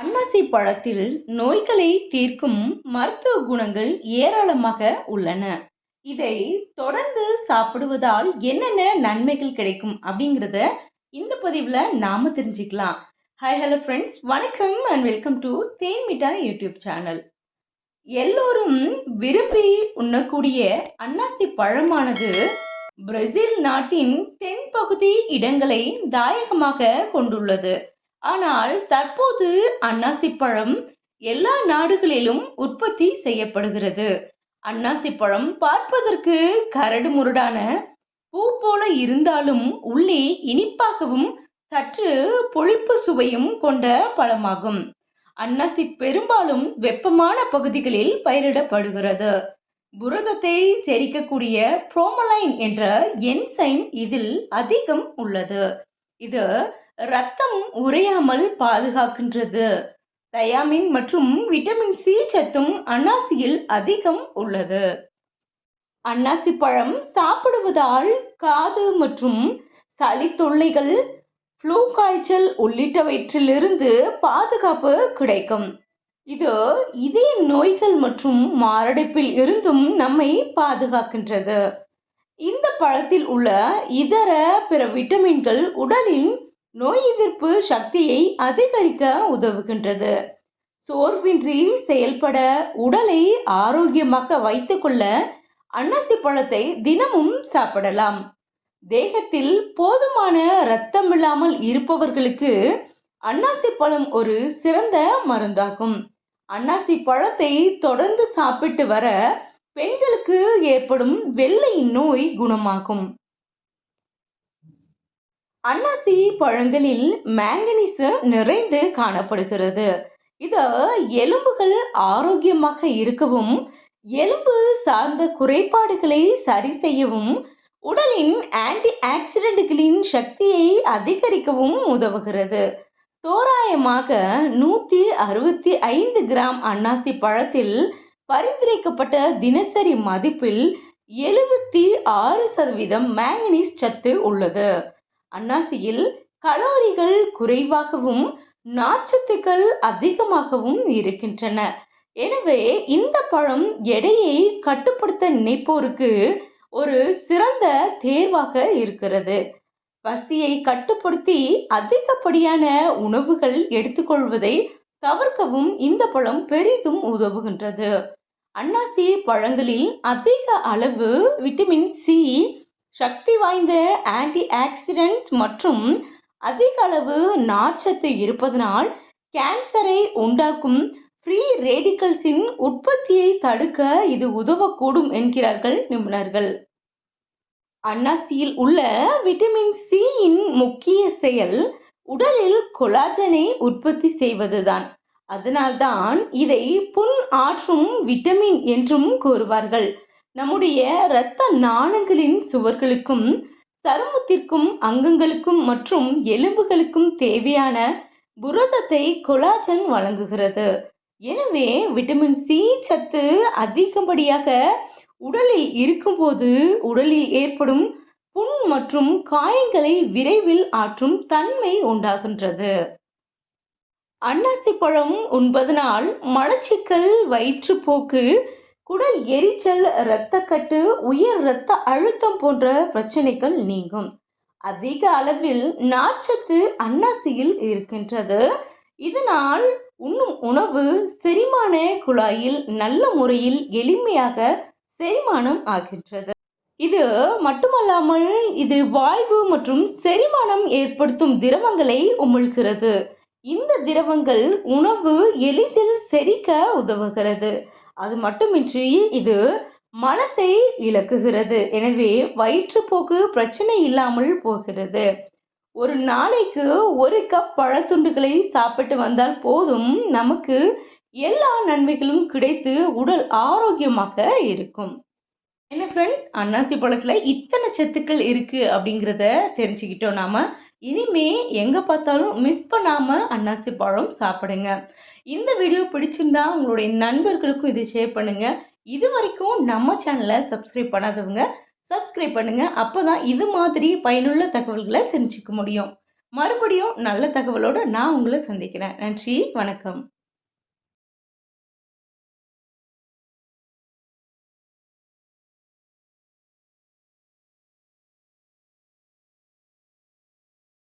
அன்னாசி பழத்தில் நோய்களை தீர்க்கும் மருத்துவ குணங்கள் ஏராளமாக உள்ளன. இதை தொடர்ந்து சாப்பிடுவதால் என்னென்ன நன்மைகள் கிடைக்கும் அப்படிங்கிறத இந்த பதிவில் நாம தெரிஞ்சுக்கலாம். ஹாய் ஹலோ ஃப்ரெண்ட்ஸ் வணக்கம் and welcome to Then Mittai YouTube channel எல்லோரும் விரும்பி உண்ணக்கூடிய அன்னாசி பழமானது பிரேசில் நாட்டின் தென்பகுதி இடங்களை தாயகமாக கொண்டுள்ளது. ஆனால் தற்போது அன்னாசி பழம் எல்லா நாடுகளிலும் உற்பத்தி செய்யப்படுகிறது. அன்னாசி பழம் பார்ப்பதற்கு கரடு முரடான பூ போல இருந்தாலும் உள்ளே இனிப்பாகவும் சற்று பொழிப்பு சுவையும் கொண்ட பழமாகும். அன்னாசி பெரும்பாலும் வெப்பமான பகுதிகளில் பயிரிடப்படுகிறது. புரதத்தை செரிக்கக்கூடிய புரோமலைன் என்ற என்சைம் இதில் அதிகம் உள்ளது. இது ரத்தம் உறையாமல் பாதுகாக்கின்றது. தயாமின் மற்றும் விட்டமின் சி சத்தும் அன்னாசியில் அதிகம் உள்ளது. அன்னாசி பழம் சாப்பிடுவதால் காது மற்றும் சளி தொல்லைகள் ஃப்ளூ காய்ச்சல் உள்ளிட்டவற்றிலிருந்து பாதுகாப்பு கிடைக்கும். இது இதய நோய்கள் மற்றும் மாரடைப்பில் இருந்தும் நம்மை பாதுகாக்கின்றது. இந்த பழத்தில் உள்ள இதர பிற விட்டமின்கள் உடலின் நோய் எதிர்ப்பு சக்தியை அதிகரிக்க உதவுகின்றது. சோர்வின்றி செயல்பட உடலை ஆரோக்கியமாக வைத்துக்கொள்ள அன்னாசி பழத்தை தினமும் சாப்பிடலாம். தேகத்தில் போதுமான இரத்தம் இல்லாமல் இருப்பவர்களுக்கு அன்னாசி பழம் ஒரு சிறந்த மருந்தாகும். அன்னாசி பழத்தை தொடர்ந்து சாப்பிட்டு வர பெண்களுக்கு ஏற்படும் வெள்ளை நோய் குணமாகும். அன்னாசி பழங்களில் மேங்கனீஸ் நிறைந்து காணப்படுகிறது. இது எலும்புகள் ஆரோக்கியமாக இருக்கவும் எலும்பு சார்ந்த குறைபாடுகளை சரி செய்யவும் உடலின் ஆன்டி ஆக்சிடென்ட்களின் சக்தியை அதிகரிக்கவும் உதவுகிறது. தோராயமாக நூற்றி அறுபத்தி ஐந்து கிராம் அன்னாசி பழத்தில் பரிந்துரைக்கப்பட்ட தினசரி மதிப்பில் எழுபத்தி ஆறு சதவீதம் மேங்கனீஸ் சத்து உள்ளது. அன்னாசியில் கலோரிகள் குறைவாகவும் நாச்சத்துக்கள் அதிகமாகவும் இருக்கின்றன. எனவே இந்த பழம் எடையை கட்டுப்படுத்த நினைப்போருக்கு ஒரு சிறந்த தேர்வாக இருக்கிறது. பசியை கட்டுப்படுத்தி அதிகப்படியான உணவுகள் எடுத்துக்கொள்வதை தவிர்க்கவும் இந்த பழம் பெரிதும் உதவுகின்றது. அன்னாசி பழங்களில் அதிக அளவு விட்டமின் சி சக்தி வாய்ந்த ஆன்டி ஆக்சிடென்ட்ஸ் மற்றும் அதிக அளவு நார்ச்சத்து இருப்பதனால் கேன்சரை உண்டாக்கும் ஃப்ரீ ரேடிக்கல்ஸின் உற்பத்தியை தடுக்க இது உதவக்கூடும் என்கிறார்கள் நிபுணர்கள். அன்னாசியில் உள்ள விட்டமின் சியின் முக்கிய செயல் உடலில் கொலாஜனை உற்பத்தி செய்வதுதான். அதனால்தான் இதை புண் ஆற்றும் விட்டமின் என்றும் கூறுவார்கள். நம்முடைய இரத்த நாணங்களின் சுவர்களுக்கும் சருமத்திற்கும் அங்கங்களுக்கும் மற்றும் எலும்புகளுக்கும் தேவையான புரதத்தை கொலாஜன் வழங்குகிறது. எனவே விட்டமின் சி சத்து அதிகப்படியாக உடலில் இருக்கும்போது உடலில் ஏற்படும் புண் மற்றும் காயங்களை விரைவில் ஆற்றும் தன்மை உண்டாகின்றது. அன்னாசி பழம் உண்பதனால் மலச்சிக்கல் வயிற்றுப்போக்கு குடல் எரிச்சல் இரத்தக்கட்டு உயர் இரத்த அழுத்தம் போன்ற பிரச்சனைகள் நீங்கும். அதிக அளவில் நாச்சத்து அன்னாசியில் இருக்கின்றது. இதனால் உண்ணும் உணவு செரிமான குழாயில் நல்ல முறையில் எளிமையாக செரிமானம் ஆகின்றது. இது மட்டுமல்லாமல் இது வாய்வு மற்றும் செரிமானம் ஏற்படுத்தும் திரவங்களை உமிழ்கிறது. இந்த திரவங்கள் உணவு எளிதில் செரிக்க உதவுகிறது. அது மட்டுமின்றி இது மனத்தை இழக்குகிறது. எனவே வயிற்றுப்போக்கு பிரச்சனை இல்லாமல் போகிறது. ஒரு நாளைக்கு ஒரு கப் பழத்துண்டுகளை சாப்பிட்டு வந்தால் போதும். நமக்கு எல்லா நன்மைகளும் கிடைத்து உடல் ஆரோக்கியமாக இருக்கும். என்ன ஃப்ரெண்ட்ஸ் அன்னாசி பழத்தில் இத்தனை சத்துக்கள் இருக்குது அப்படிங்கிறத தெரிஞ்சுக்கிட்டோம் நாம். இனிமே எங்கே பார்த்தாலும் மிஸ் பண்ணாமல் அன்னாசி பழம் சாப்பிடுங்க. இந்த வீடியோ பிடிச்சிருந்தா உங்களுடைய நண்பர்களுக்கும் இதை ஷேர் பண்ணுங்கள் இது வரைக்கும் நம்ம சேனலை சப்ஸ்கிரைப் பண்ணாதவங்க சப்ஸ்கிரைப் பண்ணுங்கள் அப்போ தான் இது மாதிரி பயனுள்ள தகவல்களை தெரிஞ்சுக்க முடியும். மறுபடியும் நல்ல தகவலோடு நான் உங்களை சந்திக்கிறேன். நன்றி வணக்கம்.